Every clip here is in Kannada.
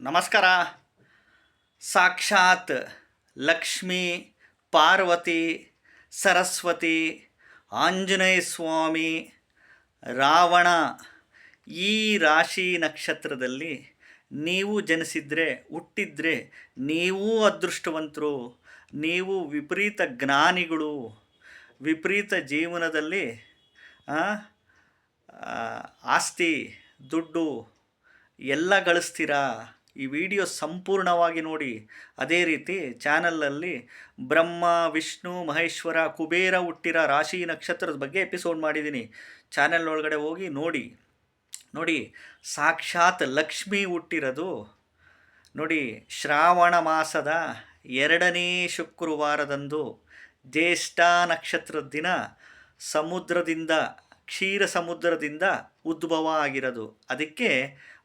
ನಮಸ್ಕಾರ. ಸಾಕ್ಷಾತ್ ಲಕ್ಷ್ಮೀ, ಪಾರ್ವತಿ, ಸರಸ್ವತಿ, ಆಂಜನೇಯ ಸ್ವಾಮಿ, ರಾವಣ ಈ ರಾಶಿ ನಕ್ಷತ್ರದಲ್ಲಿ ನೀವು ಜನಿಸಿದರೆ, ಹುಟ್ಟಿದ್ರೆ ನೀವೂ ಅದೃಷ್ಟವಂತರು, ನೀವು ವಿಪರೀತ ಜ್ಞಾನಿಗಳು, ವಿಪರೀತ ಜೀವನದಲ್ಲಿ ಆಸ್ತಿ, ದುಡ್ಡು ಎಲ್ಲ ಗಳಿಸ್ತೀರಾ? ಈ ವಿಡಿಯೋ ಸಂಪೂರ್ಣವಾಗಿ ನೋಡಿ. ಅದೇ ರೀತಿ ಚಾನಲಲ್ಲಿ ಬ್ರಹ್ಮ, ವಿಷ್ಣು, ಮಹೇಶ್ವರ, ಕುಬೇರ ಹುಟ್ಟಿರ ರಾಶಿ ನಕ್ಷತ್ರದ ಬಗ್ಗೆ ಎಪಿಸೋಡ್ ಮಾಡಿದ್ದೀನಿ. ಚಾನೆಲ್ ಒಳಗಡೆ ಹೋಗಿ ನೋಡಿ. ನೋಡಿ, ಸಾಕ್ಷಾತ್ ಲಕ್ಷ್ಮಿ ಹುಟ್ಟಿರೋದು. ನೋಡಿ, ಶ್ರಾವಣ ಮಾಸದ ಎರಡನೇ ಶುಕ್ರವಾರದಂದು ಜ್ಯೇಷ್ಠ ನಕ್ಷತ್ರದ ದಿನ ಸಮುದ್ರದಿಂದ ಕ್ಷೀರ ಸಮುದ್ರದಿಂದ ಉದ್ಭವ ಆಗಿರೋದು. ಅದಕ್ಕೆ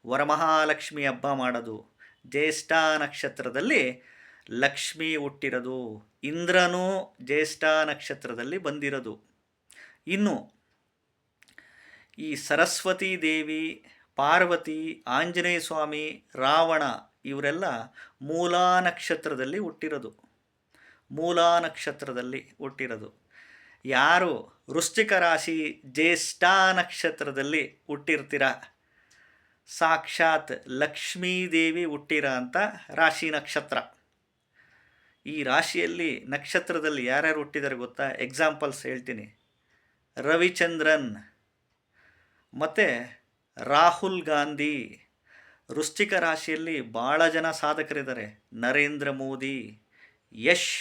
ವರಮಹಾಲಕ್ಷ್ಮಿ ಹಬ್ಬ ಮಾಡೋದು. ಜ್ಯೇಷ್ಠ ನಕ್ಷತ್ರದಲ್ಲಿ ಲಕ್ಷ್ಮಿ ಹುಟ್ಟಿರೋದು. ಇಂದ್ರನೂ ಜ್ಯೇಷ್ಠ ನಕ್ಷತ್ರದಲ್ಲಿ ಬಂದಿರೋದು. ಇನ್ನು ಈ ಸರಸ್ವತಿ ದೇವಿ, ಪಾರ್ವತಿ, ಆಂಜನೇಯ ಸ್ವಾಮಿ, ರಾವಣ ಇವರೆಲ್ಲ ಮೂಲಾ ನಕ್ಷತ್ರದಲ್ಲಿ ಹುಟ್ಟಿರೋದು. ಮೂಲಾ ನಕ್ಷತ್ರದಲ್ಲಿ ಹುಟ್ಟಿರೋದು. ಯಾರು ವೃಶ್ಚಿಕ ರಾಶಿ ಜ್ಯೇಷ್ಠ ನಕ್ಷತ್ರದಲ್ಲಿ ಹುಟ್ಟಿರ್ತೀರ? ಸಾಕ್ಷಾತ್ ಲಕ್ಷ್ಮೀದೇವಿ ಹುಟ್ಟಿರ ಅಂತ ರಾಶಿ ನಕ್ಷತ್ರ. ಈ ರಾಶಿಯಲ್ಲಿ ನಕ್ಷತ್ರದಲ್ಲಿ ಯಾರ್ಯಾರು ಹುಟ್ಟಿದ್ದಾರೆ ಗೊತ್ತಾ? ಎಕ್ಸಾಂಪಲ್ಸ್ ಹೇಳ್ತೀನಿ. ರವಿಚಂದ್ರನ್, ಮತ್ತು ರಾಹುಲ್ ಗಾಂಧಿ. ವೃಶ್ಚಿಕ ರಾಶಿಯಲ್ಲಿ ಭಾಳ ಜನ ಸಾಧಕರಿದ್ದಾರೆ. ನರೇಂದ್ರ ಮೋದಿ, ಯಶ್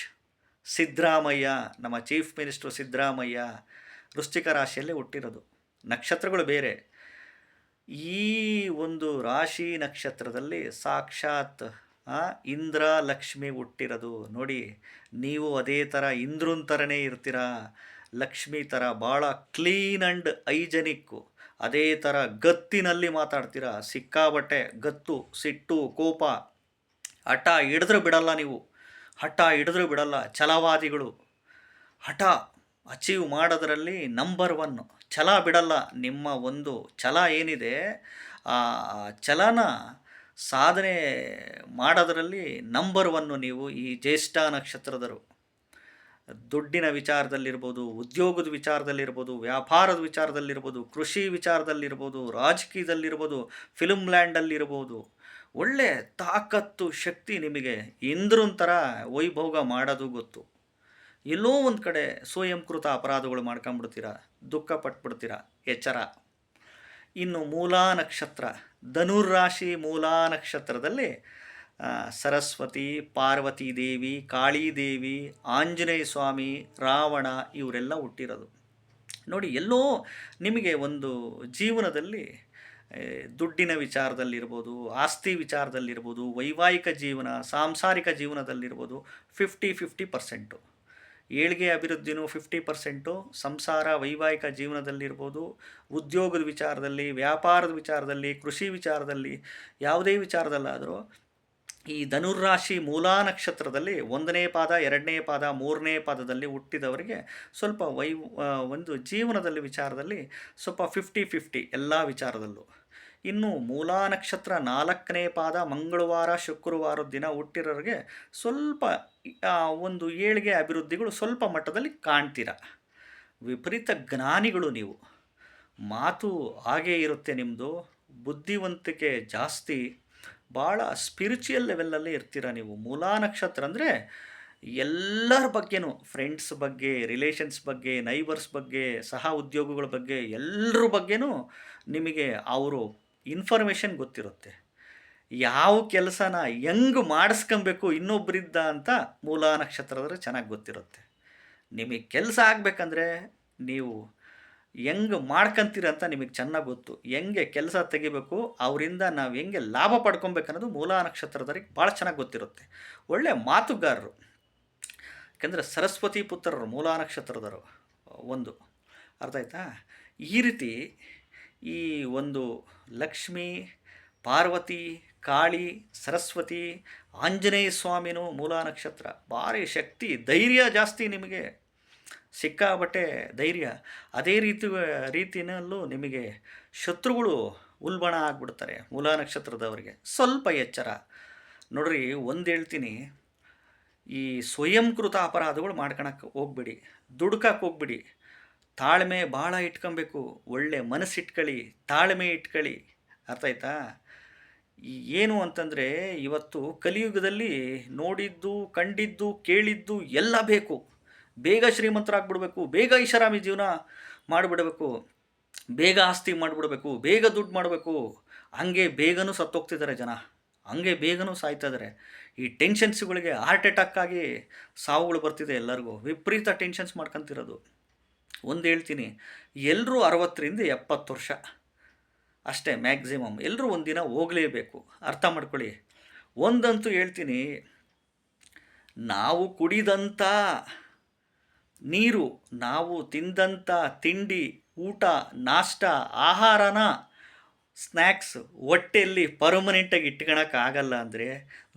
ಸಿದ್ದರಾಮಯ್ಯ, ನಮ್ಮ ಚೀಫ್ ಮಿನಿಸ್ಟರ್ ಸಿದ್ದರಾಮಯ್ಯ ವೃಶ್ಚಿಕ ರಾಶಿಯಲ್ಲಿ ಹುಟ್ಟಿರೋದು. ನಕ್ಷತ್ರಗಳು ಬೇರೆ. ಈ ಒಂದು ರಾಶಿ ನಕ್ಷತ್ರದಲ್ಲಿ ಸಾಕ್ಷಾತ್ ಇಂದ್ರ ಲಕ್ಷ್ಮಿ ಹುಟ್ಟಿರೋದು. ನೋಡಿ, ನೀವು ಅದೇ ಥರ ಇಂದ್ರನ ಥರನೇ ಇರ್ತೀರಾ. ಲಕ್ಷ್ಮಿ ಥರ ಭಾಳ ಕ್ಲೀನ್ ಆ್ಯಂಡ್ ಐಜನಿಕ್ಕು ಅದೇ ಥರ ಗತ್ತಿನಲ್ಲಿ ಮಾತಾಡ್ತೀರಾ. ಸಿಕ್ಕಾಬಟ್ಟೆ ಗತ್ತು, ಸಿಟ್ಟು, ಕೋಪ. ಹಠ ಹಿಡಿದ್ರೂ ಬಿಡಲ್ಲ ನೀವು. ಹಠ ಹಿಡಿದ್ರೂ ಬಿಡಲ್ಲ. ಛಲವಾದಿಗಳು. ಹಠ ಅಚೀವ್ ಮಾಡೋದರಲ್ಲಿ ನಂಬರ್ ಒನ್ ಛಲ ಬಿಡಲ್ಲ, ನಿಮ್ಮ ಒಂದು ಛಲ ಏನಿದೆ, ಆ ಛಲನ ಸಾಧನೆ ಮಾಡೋದರಲ್ಲಿ ನಂಬರ್ ಒನ್ನು ನೀವು ಈ ಜ್ಯೇಷ್ಠ ನಕ್ಷತ್ರದರು. ದುಡ್ಡಿನ ವಿಚಾರದಲ್ಲಿರ್ಬೋದು, ಉದ್ಯೋಗದ ವಿಚಾರದಲ್ಲಿರ್ಬೋದು, ವ್ಯಾಪಾರದ ವಿಚಾರದಲ್ಲಿರ್ಬೋದು, ಕೃಷಿ ವಿಚಾರದಲ್ಲಿರ್ಬೋದು, ರಾಜಕೀಯದಲ್ಲಿರ್ಬೋದು ಫಿಲ್ಮ್ ಲ್ಯಾಂಡಲ್ಲಿರ್ಬೋದು ಒಳ್ಳೆ ತಾಕತ್ತು, ಶಕ್ತಿ ನಿಮಗೆ ಇಂದ್ರೂ ಥರ ವೈಭೋಗ ಮಾಡೋದು ಗೊತ್ತು. ಎಲ್ಲೋ ಒಂದು ಕಡೆ ಸ್ವಯಂಕೃತ ಅಪರಾಧಗಳು ಮಾಡ್ಕೊಂಬಿಡ್ತೀರ ದುಃಖ ಪಟ್ಬಿಡ್ತೀರಾ, ಎಚ್ಚರ. ಇನ್ನು ಮೂಲಾ ನಕ್ಷತ್ರ ಧನುರಾಶಿ ಮೂಲಾ ನಕ್ಷತ್ರದಲ್ಲಿ ಸರಸ್ವತಿ, ಪಾರ್ವತಿ ದೇವಿ, ಕಾಳಿ ದೇವಿ, ಆಂಜನೇಯ ಸ್ವಾಮಿ, ರಾವಣ ಇವರೆಲ್ಲ ಹುಟ್ಟಿರೋದು. ನೋಡಿ, ಎಲ್ಲೋ ನಿಮಗೆ ಒಂದು ಜೀವನದಲ್ಲಿ ದುಡ್ಡಿನ ವಿಚಾರದಲ್ಲಿರ್ಬೋದು, ಆಸ್ತಿ ವಿಚಾರದಲ್ಲಿರ್ಬೋದು, ವೈವಾಹಿಕ ಜೀವನ, ಸಾಂಸಾರಿಕ ಜೀವನದಲ್ಲಿರ್ಬೋದು ಫಿಫ್ಟಿ ಫಿಫ್ಟಿ ಪರ್ಸೆಂಟು ಏಳಿಗೆ ಅಭಿವೃದ್ಧಿನೂ ಫಿಫ್ಟಿ ಪರ್ಸೆಂಟು, ಸಂಸಾರ, ವೈವಾಹಿಕ ಜೀವನದಲ್ಲಿರ್ಬೋದು, ಉದ್ಯೋಗದ ವಿಚಾರದಲ್ಲಿ, ವ್ಯಾಪಾರದ ವಿಚಾರದಲ್ಲಿ, ಕೃಷಿ ವಿಚಾರದಲ್ಲಿ, ಯಾವುದೇ ವಿಚಾರದಲ್ಲಾದರೂ ಈ ಧನುರ್ರಾಶಿ ಮೂಲಾ ನಕ್ಷತ್ರದಲ್ಲಿ ಒಂದನೇ ಪಾದ, ಎರಡನೇ ಪಾದ, ಮೂರನೇ ಪಾದದಲ್ಲಿ ಹುಟ್ಟಿದವರಿಗೆ ಸ್ವಲ್ಪ ವೈ ಒಂದು ಜೀವನದಲ್ಲಿ ವಿಚಾರದಲ್ಲಿ ಸ್ವಲ್ಪ ಫಿಫ್ಟಿ ಫಿಫ್ಟಿ ಎಲ್ಲ ವಿಚಾರದಲ್ಲೂ. ಇನ್ನು ಮೂಲಾ ನಕ್ಷತ್ರ ನಾಲ್ಕನೇ ಪಾದ ಮಂಗಳವಾರ ಶುಕ್ರವಾರದ ದಿನ ಹುಟ್ಟಿರೋರಿಗೆ ಸ್ವಲ್ಪ ಒಂದು ಏಳಿಗೆ ಅಭಿವೃದ್ಧಿಗಳು ಸ್ವಲ್ಪ ಮಟ್ಟದಲ್ಲಿ ಕಾಣ್ತೀರ? ವಿಪರೀತ ಜ್ಞಾನಿಗಳು ನೀವು. ಮಾತು ಹಾಗೇ ಇರುತ್ತೆ ನಿಮ್ಮದು ಬುದ್ಧಿವಂತಿಕೆ ಜಾಸ್ತಿ. ಭಾಳ ಸ್ಪಿರಿಚುಯಲ್ ಲೆವೆಲಲ್ಲಿ ಇರ್ತೀರ ನೀವು. ಮೂಲಾ ನಕ್ಷತ್ರ ಅಂದರೆ ಎಲ್ಲರ ಬಗ್ಗೆನೂ ಫ್ರೆಂಡ್ಸ್ ಬಗ್ಗೆ ರಿಲೇಷನ್ಸ್ ಬಗ್ಗೆ ನೈಬರ್ಸ್ ಬಗ್ಗೆ, ಸಹ ಉದ್ಯೋಗಗಳ ಬಗ್ಗೆ ಎಲ್ಲರ ಬಗ್ಗೆನೂ ನಿಮಗೆ ಅವರು ಇನ್ಫಾರ್ಮೇಷನ್ ಗೊತ್ತಿರುತ್ತೆ. ಯಾವ ಕೆಲಸನ ಹೆಂಗ್ ಮಾಡಿಸ್ಕೊಬೇಕು ಇನ್ನೊಬ್ಬರಿದ್ದ ಅಂತ ಮೂಲ ನಕ್ಷತ್ರದ್ರೆ ಚೆನ್ನಾಗಿ ಗೊತ್ತಿರುತ್ತೆ. ನಿಮಗೆ ಕೆಲಸ ಆಗಬೇಕಂದ್ರೆ ನೀವು ಹೆಂಗೆ ಮಾಡ್ಕೊಂತೀರ ಅಂತ ನಿಮಗೆ ಚೆನ್ನಾಗಿ ಗೊತ್ತು. ಹೆಂಗೆ ಕೆಲಸ ತೆಗಿಬೇಕು, ಅವರಿಂದ ನಾವು ಹೆಂಗೆ ಲಾಭ ಪಡ್ಕೊಬೇಕನ್ನೋದು ಮೂಲ ನಕ್ಷತ್ರದವ್ರಿಗೆ ಭಾಳ ಚೆನ್ನಾಗಿ ಗೊತ್ತಿರುತ್ತೆ. ಒಳ್ಳೆ ಮಾತುಗಾರರು. ಯಾಕಂದರೆ ಸರಸ್ವತಿ ಪುತ್ರರು ಮೂಲ ನಕ್ಷತ್ರದವರು. ಒಂದು. ಅರ್ಥ ಆಯ್ತಾ? ಈ ರೀತಿ ಈ ಒಂದು ಲಕ್ಷ್ಮಿ, ಪಾರ್ವತಿ, ಕಾಳಿ, ಸರಸ್ವತಿ, ಆಂಜನೇಯ ಸ್ವಾಮಿನೂ ಮೂಲ ನಕ್ಷತ್ರ. ಭಾರಿ ಶಕ್ತಿ, ಧೈರ್ಯ ಜಾಸ್ತಿ ನಿಮಗೆ. ಸಿಕ್ಕಾಬಟ್ಟೆ ಧೈರ್ಯ. ಅದೇ ರೀತಿ ರೀತಿಯಲ್ಲೂ ನಿಮಗೆ ಶತ್ರುಗಳು ಉಲ್ಬಣ ಆಗ್ಬಿಡ್ತಾರೆ ಮೂಲ ನಕ್ಷತ್ರದವರಿಗೆ. ಸ್ವಲ್ಪ ಎಚ್ಚರ. ನೋಡ್ರಿ, ಒಂದು ಹೇಳ್ತೀನಿ. ಈ ಸ್ವಯಂಕೃತ ಅಪರಾಧಗಳು ಮಾಡ್ಕೊಳಕ್ಕೆ ಹೋಗ್ಬಿಡಿ. ದುಡ್ಕಕ್ಕೆ ಹೋಗ್ಬಿಡಿ. ತಾಳ್ಮೆ ಭಾಳ ಇಟ್ಕೊಬೇಕು. ಒಳ್ಳೆ ಮನಸ್ಸು ಇಟ್ಕೊಳ್ಳಿ ತಾಳ್ಮೆ ಇಟ್ಕೊಳ್ಳಿ. ಅರ್ಥ ಆಯ್ತಾ? ಏನು ಅಂತಂದರೆ, ಇವತ್ತು ಕಲಿಯುಗದಲ್ಲಿ ನೋಡಿದ್ದು, ಕಂಡಿದ್ದು, ಕೇಳಿದ್ದು ಎಲ್ಲ ಬೇಕು. ಬೇಗ ಶ್ರೀಮಂತರಾಗ್ಬಿಡ್ಬೇಕು. ಬೇಗ ಐಷಾರಾಮಿ ಜೀವನ ಮಾಡಿಬಿಡಬೇಕು. ಬೇಗ ಆಸ್ತಿ ಮಾಡಿಬಿಡ್ಬೇಕು. ಬೇಗ ದುಡ್ಡು ಮಾಡಬೇಕು. ಹಂಗೆ ಬೇಗನೂ ಸತ್ತೋಗ್ತಿದ್ದಾರೆ ಜನ. ಹಂಗೆ ಬೇಗನೂ ಸಾಯ್ತಾಯಿದ್ದಾರೆ ಈ ಟೆನ್ಷನ್ಸ್ಗಳಿಗೆ ಹಾರ್ಟ್ ಅಟ್ಯಾಕ್ ಆಗಿ ಸಾವುಗಳು ಬರ್ತಿದೆ ಎಲ್ಲರಿಗೂ. ವಿಪರೀತ ಟೆನ್ಷನ್ಸ್ ಮಾಡ್ಕೊತಿರೋದು. ಒಂದು ಹೇಳ್ತೀನಿ ಎಲ್ಲರೂ ಅರವತ್ತರಿಂದ ಎಪ್ಪತ್ತು ವರ್ಷ. ಅಷ್ಟೇ ಮ್ಯಾಕ್ಸಿಮಮ್ ಎಲ್ಲರೂ ಒಂದಿನ ಹೋಗಲೇಬೇಕು. ಅರ್ಥ ಮಾಡ್ಕೊಳ್ಳಿ. ಒಂದಂತೂ ಹೇಳ್ತೀನಿ, ನಾವು ಕುಡಿದಂಥ ನೀರು, ನಾವು ತಿಂದಂಥ ತಿಂಡಿ, ಊಟ, ನಾಷ್ಟ, ಆಹಾರನ ಸ್ನ್ಯಾಕ್ಸ್ ಹೊಟ್ಟೆಯಲ್ಲಿ ಪರ್ಮನೆಂಟಾಗಿ ಇಟ್ಕೊಳಕ್ಕಾಗಲ್ಲ ಅಂದರೆ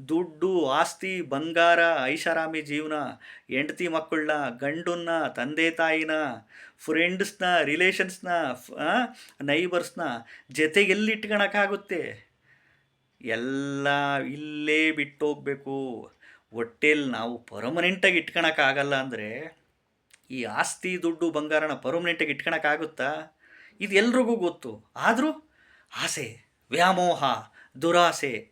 ದುಡ್ಡು, ಆಸ್ತಿ, ಬಂಗಾರ, ಐಷಾರಾಮಿ ಜೀವನ, ಹೆಂಡತಿ ಮಕ್ಕಳನ್ನ ಗಂಡನ್ನ, ತಂದೆ ತಾಯಿನ ಫ್ರೆಂಡ್ಸ್ನ ರಿಲೇಷನ್ಸ್ನ ನೈಬರ್ಸ್ನ ಜೊತೆಗೆಲ್ಲಿ ಇಟ್ಕೊಳಕ್ಕಾಗುತ್ತೆ ಎಲ್ಲ ಇಲ್ಲೇ ಬಿಟ್ಟು ಹೋಗಬೇಕು. ಹೊಟ್ಟೆಯಲ್ಲಿ ನಾವು ಪರ್ಮನೆಂಟಾಗಿ ಇಟ್ಕೊಳಕ್ಕಾಗಲ್ಲ ಅಂದರೆ ಈ ಆಸ್ತಿ, ದುಡ್ಡು, ಬಂಗಾರನ ಪರ್ಮನೆಂಟಾಗಿ ಇಟ್ಕೊಳಕ್ಕಾಗುತ್ತಾ ಇದು ಎಲ್ರಿಗೂ ಗೊತ್ತು. ಆದರೂ ಆಸೆ, ವ್ಯಾಮೋಹ, ದುರಾಸೆ.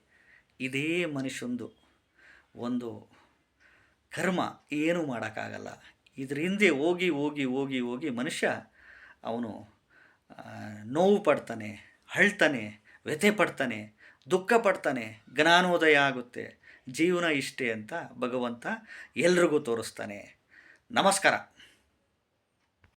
ಇದೇ ಮನುಷ್ಯಂದು ಒಂದು ಕರ್ಮ. ಏನೂ ಮಾಡೋಕ್ಕಾಗಲ್ಲ. ಇದ್ರ ಹಿಂದೆ ಹೋಗಿ ಹೋಗಿ ಹೋಗಿ ಹೋಗಿ ಮನುಷ್ಯ ಅವನು ನೋವು ಪಡ್ತಾನೆ, ಅಳ್ತಾನೆ, ವ್ಯಥೆ ಪಡ್ತಾನೆ, ದುಃಖ ಪಡ್ತಾನೆ, ಜ್ಞಾನೋದಯ ಆಗುತ್ತೆ. ಜೀವನ ಇಷ್ಟೇ ಅಂತ ಭಗವಂತ ಎಲ್ರಿಗೂ ತೋರಿಸ್ತಾನೆ. ನಮಸ್ಕಾರ.